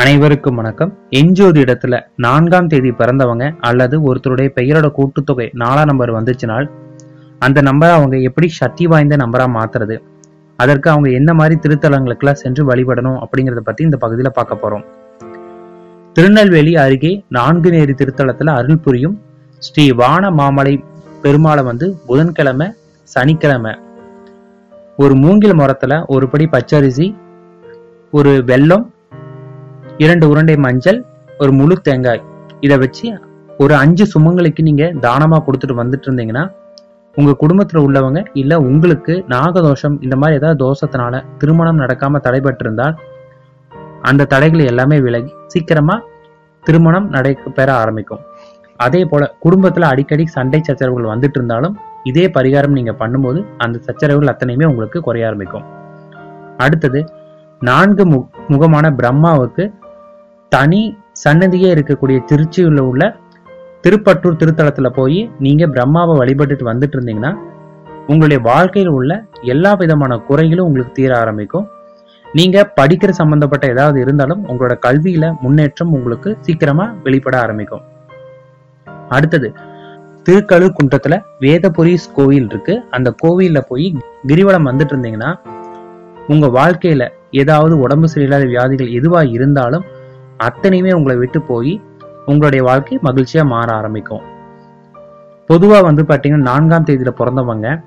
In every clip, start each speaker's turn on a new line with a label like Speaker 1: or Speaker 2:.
Speaker 1: அனைவருக்கும் வணக்கம். எஞ்சோதி இடத்துல நான்காம் தேதி பிறந்தவங்க அல்லது ஒருத்தருடைய பெயரோட கூட்டுத்தொகை நாலாம் நம்பர் வந்துச்சுனால் அந்த நம்பரை அவங்க எப்படி சக்தி வாய்ந்த நம்பராக மாத்துறது? அதற்கு அவங்க எந்த மாதிரி திருத்தலங்களுக்கெல்லாம் சென்று வழிபடணும் அப்படிங்கிறத பத்தி இந்த பகுதியில் பார்க்க போறோம். திருநெல்வேலி அருகே நான்கு நேரி திருத்தலத்தில் அருள் புரியும் ஸ்ரீ வான மாமலை பெருமாளை வந்து புதன்கிழமை சனிக்கிழமை. ஒரு மூங்கில் மரத்தில் ஒரு படி பச்சரிசி ஒரு வெள்ளம் இரண்டு உருண்டை மஞ்சள் ஒரு முழு தேங்காய். இதை வச்சு ஒரு அஞ்சு சுமங்களுக்கு நீங்க தானமா கொடுத்துட்டு வந்துட்டு இருந்தீங்கன்னா உங்க குடும்பத்துல உள்ளவங்க இல்ல உங்களுக்கு நாகதோஷம் இந்த மாதிரி ஏதாவது தோஷத்தினால திருமணம் நடக்காம தடைபட்டிருந்தால் அந்த தடைகள் எல்லாமே விலகி சீக்கிரமா திருமணம் நடை பெற ஆரம்பிக்கும். அதே போல குடும்பத்துல அடிக்கடி சண்டை சச்சரவுகள் வந்துட்டு இருந்தாலும் இதே பரிகாரம் நீங்க பண்ணும்போது அந்த சச்சரவுகள் அத்தனையுமே உங்களுக்கு குறைய ஆரம்பிக்கும். அடுத்தது நான்கு மு முகமான பிரம்மாவுக்கு தனி சன்னதியே இருக்கக்கூடிய திருச்சியில் உள்ள திருப்பட்டூர் திருத்தலத்தில் போய் நீங்கள் பிரம்மாவை வழிபட்டுட்டு வந்துட்டு இருந்தீங்கன்னா உங்களுடைய வாழ்க்கையில் உள்ள எல்லா விதமான குறைகளும் உங்களுக்கு தீர ஆரம்பிக்கும். நீங்கள் படிக்கிற சம்பந்தப்பட்ட ஏதாவது இருந்தாலும் உங்களோட கல்வியில் முன்னேற்றம் உங்களுக்கு சீக்கிரமாக வெளிப்பட ஆரம்பிக்கும். அடுத்தது திருக்கழு குன்றத்தில் வேதபுரீஸ் கோவில் இருக்குது அந்த கோவிலில் போய் கிரிவலம் வந்துட்டு இருந்தீங்கன்னா உங்கள் வாழ்க்கையில் ஏதாவது உடம்பு சரியில்லாத வியாதிகள் எதுவாக இருந்தாலும் அத்தனையுமே உங்களை விட்டு போய் உங்களுடைய வாழ்க்கை மகிழ்ச்சியாக மாற ஆரம்பிக்கும். பொதுவாக வந்து பார்த்தீங்கன்னா நான்காம் தேதியில் பிறந்தவங்க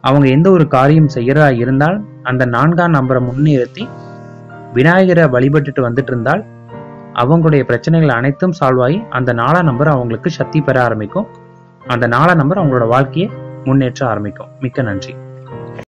Speaker 1: அவங்க எந்த ஒரு காரியம் செய்கிறதா இருந்தால் அந்த நான்காம் நம்பரை முன்னிறுத்தி விநாயகரை வழிபட்டுட்டு வந்துட்டு இருந்தால் அவங்களுடைய பிரச்சனைகள் அனைத்தும் சால்வ் ஆகி அந்த நாலாம் நம்பர் அவங்களுக்கு சக்தி பெற ஆரம்பிக்கும். அந்த நாலாம் நம்பர் அவங்களோட வாழ்க்கையை முன்னேற்ற ஆரம்பிக்கும். மிக்க நன்றி.